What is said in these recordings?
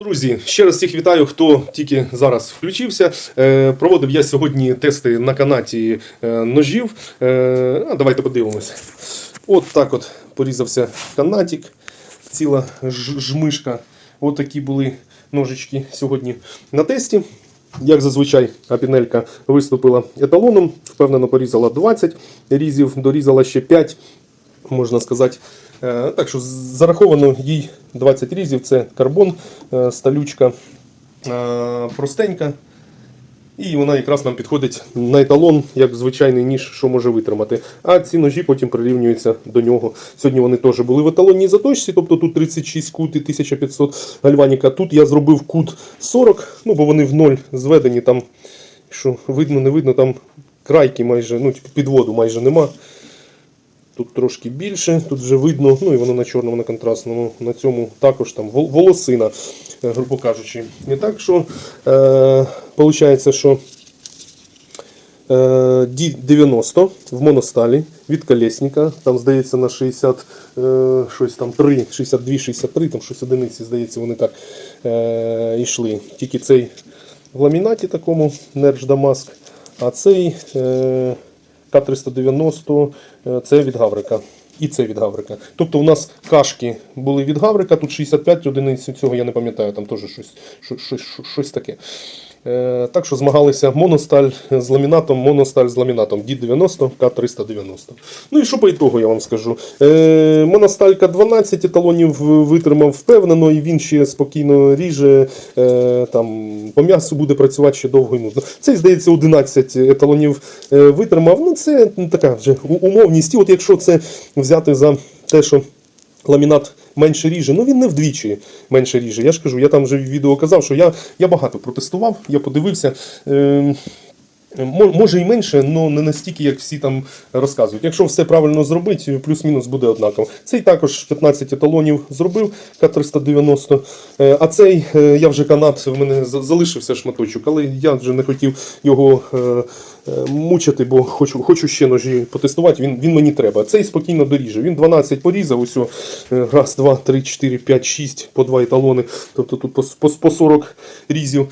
Друзі, ще раз всіх вітаю, хто тільки зараз включився. Е, проводив я сьогодні тести на канаті е, ножів. Е, а давайте подивимося. От так от порізався канатик, ціла жмишка. От такі були ножички сьогодні на тесті. Як зазвичай, апінелька виступила еталоном, впевнено порізала 20 різів, дорізала ще 5 можна сказати. Е, Так що зараховано їй 20 різів. Це карбон, е, сталючка е, простенька. І вона якраз нам підходить на еталон, як звичайний ніж, що може витримати. А ці ножі потім прирівнюються до нього. Сьогодні вони теж були в еталонній заточці, тобто тут 36 кут і 1500 гальваніка. Тут я зробив кут 40, ну бо вони в ноль зведені. Там, що видно, не видно, там крайки майже, ну, підводу майже нема. Тут трошки більше, тут вже видно, ну і воно на чорному, на контрастному, на цьому також там волосина, е, грубо кажучи. І так що, е, виходить, що е, D90 в моносталі від колесника, там здається на 60, е, щось там 3, 62, 63, там щось одиниці, здається, вони так е, йшли. Тільки цей в ламінаті такому, Nerж Damask, а цей е, К390 е, це від Гаврика. І це від Гаврика. Тобто у нас кашки були від Гаврика, тут 65 одиниць, цього я не пам'ятаю, там теж щось, щось, щось, щось таке. Е, так що змагалися моносталь з ламінатом, моносталь з ламінатом D90, К390. Ну і що по ітогу я вам скажу. Е, моносталька 12 еталонів витримав впевнено, і він ще спокійно ріже. Е, там, по м'ясу буде працювати ще довго і нудно. Цей, здається, 11 еталонів витримав. Ну, це ну, така вже умовність. І от якщо це взяти за те, що ламінат менше ріже, ну він не вдвічі менше ріже. Я ж кажу, я там вже в відео казав, що я, я багато протестував, я подивився. Е, Може і менше, але не настільки, як всі там розказують. Якщо все правильно зробити, плюс-мінус буде однаково. Цей також 15 еталонів зробив К390. Е, А цей е, я вже канат, в мене залишився шматочок, але я вже не хотів його е, мучити, бо хочу, хочу ще ножі потестувати. Він, він мені треба. Цей спокійно доріже. Він 12 порізав, ось раз, два, три, чотири, п'ять, шість по два еталони. Тобто тут по, по 40 різів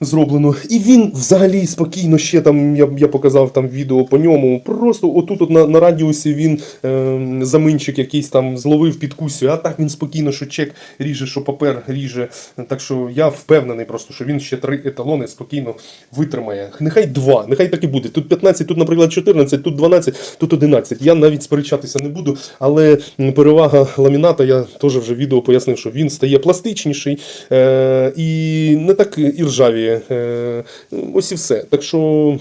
зроблено. І він взагалі спокійно ще там, я, я показав там відео по ньому. Просто отут от на, на радіусі він е, заминчик якийсь там зловив підкусю, а так він спокійно, що чек ріже, що папер ріже. Так що я впевнений просто, що він ще три еталони спокійно витримає. Нехай два, нехай так і буде. Тут 15, тут, наприклад, 14, тут 12, тут 11. Я навіть сперечатися не буду, але перевага ламіната, я теж вже відео пояснив, що він стає пластичніший е, і не так і Е, ось і все. Так що.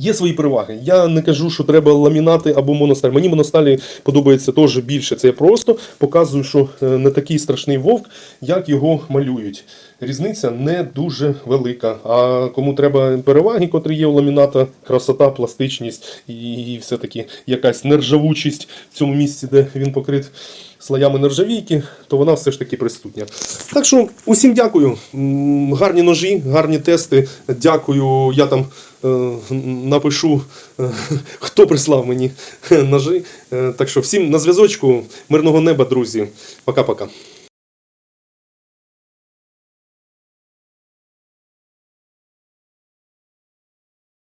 Є свої переваги. Я не кажу, що треба ламінати або моносталь. Мені моносталі подобається теж більше. Це я просто показую, що е, не такий страшний вовк, як його малюють. Різниця не дуже велика. А кому треба переваги, котрі є у ламіната, красота, пластичність і все-таки якась нержавучість в цьому місці, де він покрит слоями нержавійки, то вона все ж таки присутня. Так що усім дякую. Гарні ножі, гарні тести. Дякую. Я там е, напишу, е, хто прислав мені ножі. Е, Так що всім на зв'язочку, мирного неба, друзі. Пока-пока.